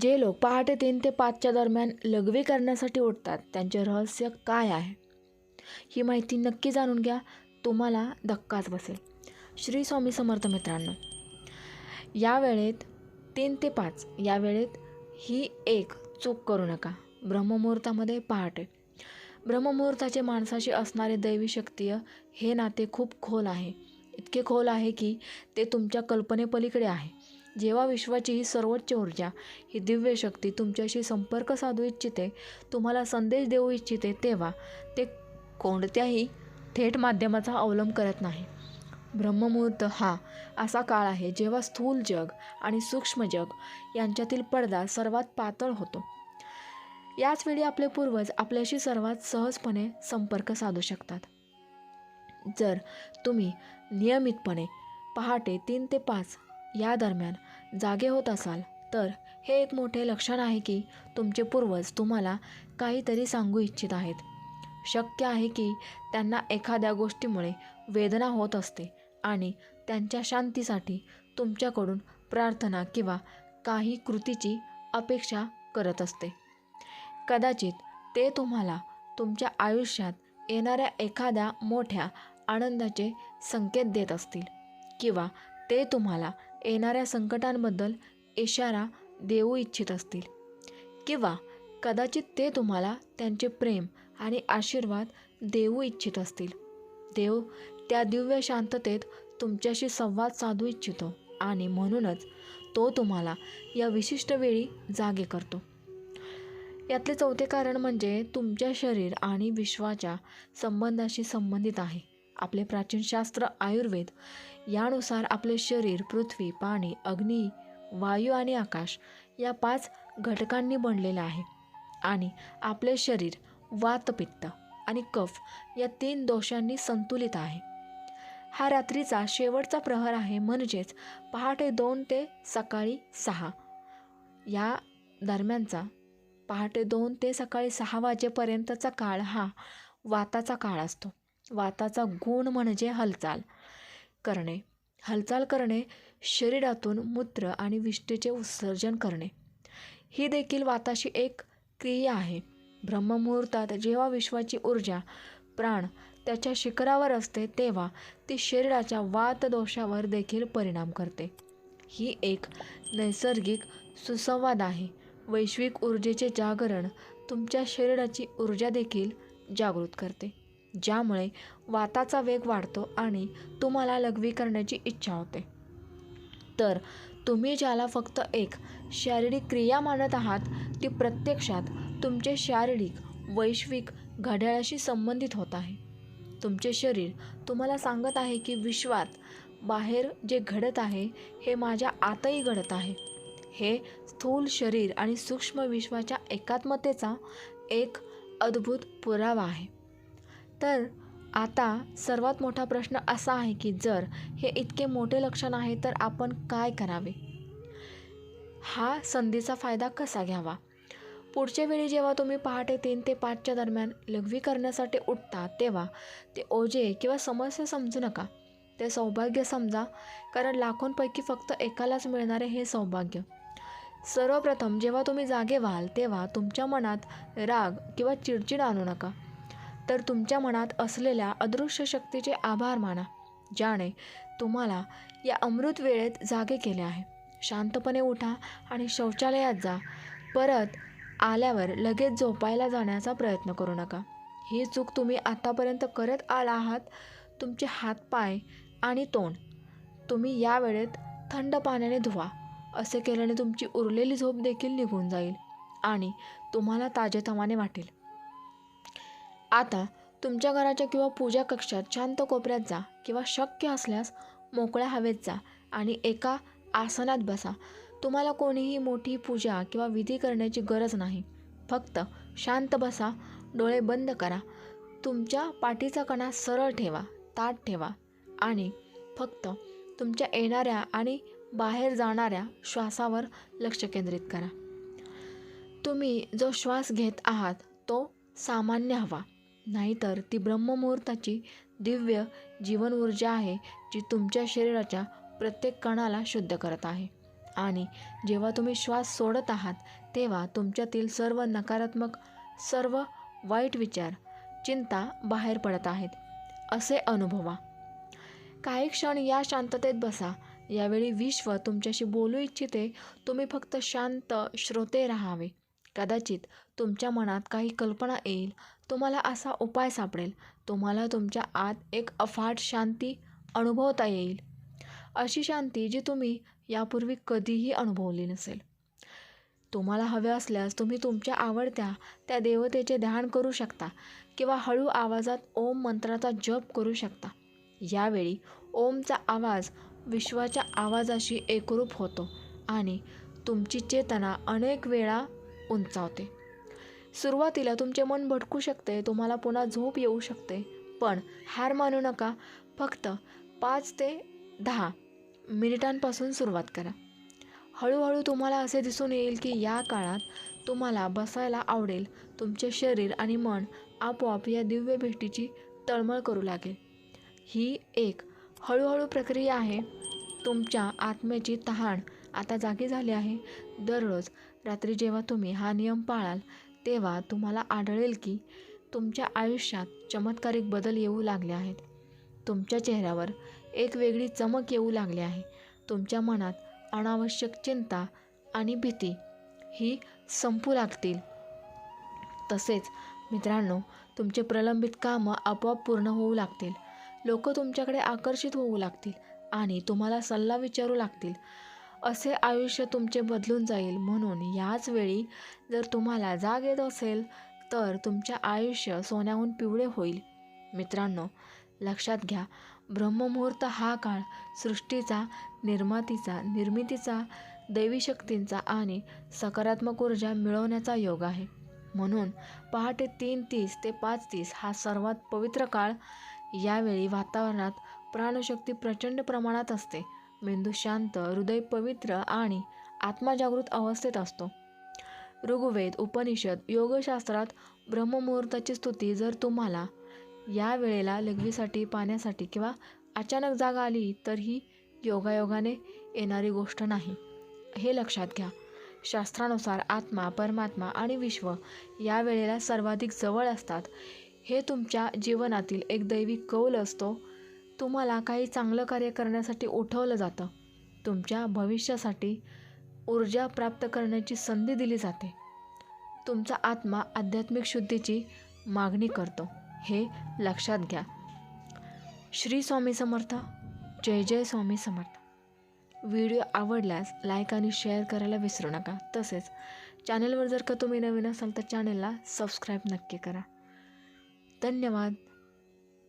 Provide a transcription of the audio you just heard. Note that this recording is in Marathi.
जे लोक पहाटे तीन ते पाचच्या दरम्यान लघवी करण्यासाठी उठतात त्यांचे रहस्य काय आहे? ही माहिती नक्की जाणून घ्या. तुम्हाला धक्काच बसेल. श्री स्वामी समर्थ मित्रांनो या वेळेत तीन ते पाच या वेळेत ही एक चूक करू नका. ब्रह्ममुहूर्तामध्ये पहाटे. ब्रह्ममुहूर्ताचे माणसाशी असणारे दैवी शक्तीय हे नाते खूप खोल आहे. इतके खोल आहे की ते तुमच्या कल्पनेपलीकडे आहे. जेव्हा विश्वाची ही सर्वोच्च ऊर्जा ही दिव्य शक्ती तुमच्याशी संपर्क साधू इच्छिते तुम्हाला संदेश देऊ इच्छिते तेव्हा ते कोणत्याही थेट माध्यमाचा अवलंब करत नाही. ब्रह्ममुहूर्त हा असा काळ आहे जेव्हा स्थूल जग आणि सूक्ष्म जग यांच्यातील पडदा सर्वात पातळ होतो. याच वेळी आपले पूर्वज आपल्याशी सर्वात सहजपणे संपर्क साधू शकतात. जर तुम्ही नियमितपणे पहाटे तीन ते पाच या दरम्यान जागे होत असाल तर हे एक मोठे लक्षण आहे की तुमचे पूर्वज तुम्हाला काहीतरी सांगू इच्छित आहेत. शक्य आहे की त्यांना एखाद्या गोष्टीमुळे वेदना होत असते आणि त्यांच्या शांतीसाठी तुमच्याकडून प्रार्थना किंवा काही कृतीची अपेक्षा करत असते. कदाचित ते तुम्हाला तुमच्या आयुष्यात येणाऱ्या एखाद्या मोठ्या आनंदाचे संकेत देत असतील किंवा ते तुम्हाला येणाऱ्या संकटांबद्दल इशारा देऊ इच्छित असतील. किंवा कदाचित ते तुम्हाला त्यांचे प्रेम आणि आशीर्वाद देऊ इच्छित असतील. देव त्या दिव्य शांततेत तुमच्याशी संवाद साधू इच्छितो आणि म्हणूनच तो तुम्हाला या विशिष्ट वेळी जागे करतो. यातले चौथे कारण म्हणजे तुमच्या शरीर आणि विश्वाच्या संबंधाशी संबंधित आहे. आपले प्राचीन शास्त्र आयुर्वेद यानुसार आपले शरीर पृथ्वी पाणी अग्नी वायू आणि आकाश या पाच घटकांनी बनलेलं आहे. आणि आपले शरीर वातपित्त आणि कफ या तीन दोषांनी संतुलित आहे. हा रात्रीचा शेवटचा प्रहर आहे म्हणजेच पहाटे दोन ते सकाळी सहा. या दरम्यानचा पहाटे दोन ते सकाळी सहा वाजेपर्यंतचा काळ हा वाताचा काळ असतो. वाताचा गुण म्हणजे हालचाल. करणे हालचाल करणे शरीरातून मूत्र आणि विष्ठेचे उत्सर्जन करणे. ही देखील वाताशी एक क्रिया आहे. ब्रह्ममुहूर्तात जेव्हा विश्वाची ऊर्जा प्राण त्याच्या शिखरावर असते तेव्हा ती शरीराच्या वात दोषावर देखील परिणाम करते. ही एक नैसर्गिक सुसंवाद आहे. वैश्विक ऊर्जेचे जागरण तुमच्या शरीराची ऊर्जा देखील जागृत करते. ज्यामुळे वाताचा वेग वाढतो आणि तुम्हाला लघवी करण्याची इच्छा होते. तर तुम्ही ज्याला फक्त एक शारीरिक क्रिया मानत आहात ती प्रत्यक्षात तुमचे शारीरिक वैश्विक घड्याळाशी संबंधित होत आहे. तुमचे शरीर तुम्हाला सांगत आहे की विश्वात बाहेर जे घडत आहे हे माझ्या आतही घडत आहे. हे स्थूल शरीर आणि सूक्ष्म विश्वाच्या एकात्मतेचा एक अद्भुत पुरावा आहे. तर आता सर्वात मोठा प्रश्न असा आहे की जर हे इतके मोठे लक्षण आहे तर आपण काय करावे? हा संधीचा फायदा कसा घ्यावा? पुढच्या वेळी जेव्हा तुम्ही पहाटे तीन ते पाचच्या दरम्यान लघवी करण्यासाठी उठता तेव्हा ते ओझे किंवा समस्या समजू नका. ते सौभाग्य समजा कारण लाखोंपैकी फक्त एकालाच मिळणारे हे सौभाग्य. सर्वप्रथम जेव्हा तुम्ही जागे व्हाल तेव्हा तुमच्या मनात राग किंवा चिडचिड आणू नका. तर तुमच्या मनात असलेल्या अदृश्य शक्तीचे आभार माना ज्याने तुम्हाला या अमृत वेळेत जागे केले आहे. शांतपणे उठा आणि शौचालयात जा. परत आल्यावर लगेच झोपायला जाण्याचा प्रयत्न करू नका. ही चूक तुम्ही आतापर्यंत करत आला आहात तुमचे हातपाय आणि तोंड. तुम्ही या वेळेत थंड पाण्याने धुवा. असे केल्याने तुमची उरलेली झोप देखील निघून जाईल आणि तुम्हाला ताजेतवाने वाटेल. आता तुमच्या घराच्या किंवा पूजा कक्षात शांत कोपऱ्यात जा किंवा शक्य असल्यास मोकळ्या हवेत जा आणि एका आसनात बसा. तुम्हाला कोणीही मोठी पूजा किंवा विधी करण्याची गरज नाही. फक्त शांत बसा डोळे बंद करा. तुमच्या पाठीचा कणा सरळ ठेवा ताट ठेवा आणि फक्त तुमच्या येणाऱ्या आणि बाहेर जाणाऱ्या श्वासावर लक्ष केंद्रित करा. तुम्ही जो श्वास घेत आहात तो सामान्य हवा. नाहीतर ती ब्रह्ममुहूर्ताची दिव्य जीवन ऊर्जा आहे जी तुमच्या शरीराच्या प्रत्येक कणाला शुद्ध करत आहे. आणि जेव्हा तुम्ही श्वास सोडत आहात तेव्हा तुमच्यातील सर्व नकारात्मक सर्व वाईट विचार चिंता बाहेर पडत आहेत. असे अनुभवा. काही क्षण या शांततेत बसा. यावेळी विश्व तुमच्याशी बोलू इच्छिते. तुम्ही फक्त शांत श्रोते राहावे. कदाचित तुमच्या मनात काही कल्पना येईल. तुम्हाला असा उपाय सापडेल. तुम्हाला तुमच्या आत एक अफाट शांती अनुभवता येईल. अशी शांती जी तुम्ही यापूर्वी कधीही अनुभवली नसेल. तुम्हाला हवे असल्यास तुम्ही तुमच्या आवडत्या त्या देवतेचे ध्यान करू शकता किंवा हळू आवाजात ओम मंत्राचा जप करू शकता. यावेळी ओमचा आवाज विश्वाच्या आवाजाशी एकरूप होतो आणि तुमची चेतना अनेक वेळा उंचावते. सुरुवातीला तुमचे मन भटकू शकते तुम्हाला पुन्हा झोप येऊ शकते पण हार मानू नका. फक्त पाच ते दहा मिनिटांपासून सुरुवात करा. हळूहळू तुम्हाला असे दिसून येईल की या काळात तुम्हाला बसायला आवडेल. तुमचे शरीर आणि मन आपोआप या दिव्य भेटीची तळमळ करू लागेल. ही एक हळूहळू प्रक्रिया आहे. तुमच्या आत्म्याची तहान आता जागी झाली आहे. दररोज रात्री जेव्हा तुम्ही हा नियम पाळाल तेव्हा तुम्हाला आढळेल की तुमच्या आयुष्यात चमत्कारिक बदल येऊ लागले आहेत. तुमच्या चेहऱ्यावर एक वेगळी चमक येऊ लागली आहे. तुमच्या मनात अनावश्यक चिंता आणि भीती ही संपू लागतील. तसेच मित्रांनो तुमचे प्रलंबित कामं आपोआप पूर्ण होऊ लागतील. लोक तुमच्याकडे आकर्षित होऊ लागतील आणि तुम्हाला सल्ला विचारू लागतील. असे आयुष्य तुमचे बदलून जाईल म्हणून याच वेळी जर तुम्हाला जाग येत असेल तर तुमचे आयुष्य सोन्याहून पिवळे होईल. मित्रांनो लक्षात घ्या ब्रह्ममुहूर्त हा काळ सृष्टीचा निर्मातीचा निर्मितीचा दैवी शक्तींचा आणि सकारात्मक ऊर्जा मिळवण्याचा योग आहे. म्हणून पहाटे तीन तीस ते पाच तीस हा सर्वात पवित्र काळ. यावेळी वातावरणात प्राणशक्ती प्रचंड प्रमाणात असते. मेंदू शांत हृदय पवित्र आणि आत्माजागृत अवस्थेत असतो. ऋग्वेद उपनिषद योगशास्त्रात ब्रह्ममुहूर्ताची स्तुती जर तुम्हाला या वेळेला लघवीसाठी पाण्यासाठी किंवा अचानक जाग आली तर ही योगायोगाने येणारी गोष्ट नाही. हे लक्षात घ्या. शास्त्रानुसार आत्मा परमात्मा आणि विश्व या वेळेला सर्वाधिक जवळ असतात. हे तुमच्या जीवनातील एक दैवी कौल असतो. तुम्हाला काही चांगलं कार्य करण्यासाठी उठवलं जातं. तुमच्या भविष्यासाठी ऊर्जा प्राप्त करण्याची संधी दिली जाते. तुमचा आत्मा आध्यात्मिक शुद्धीची मागणी करतो. हे लक्षात घ्या. श्री स्वामी समर्थ. जय जय स्वामी समर्थ. व्हिडिओ आवडल्यास लाईक आणि शेअर करायला विसरू नका. तसेच चॅनलवर जर का तुम्ही नवीन असाल तर चॅनलला सबस्क्राईब नक्की करा. धन्यवाद.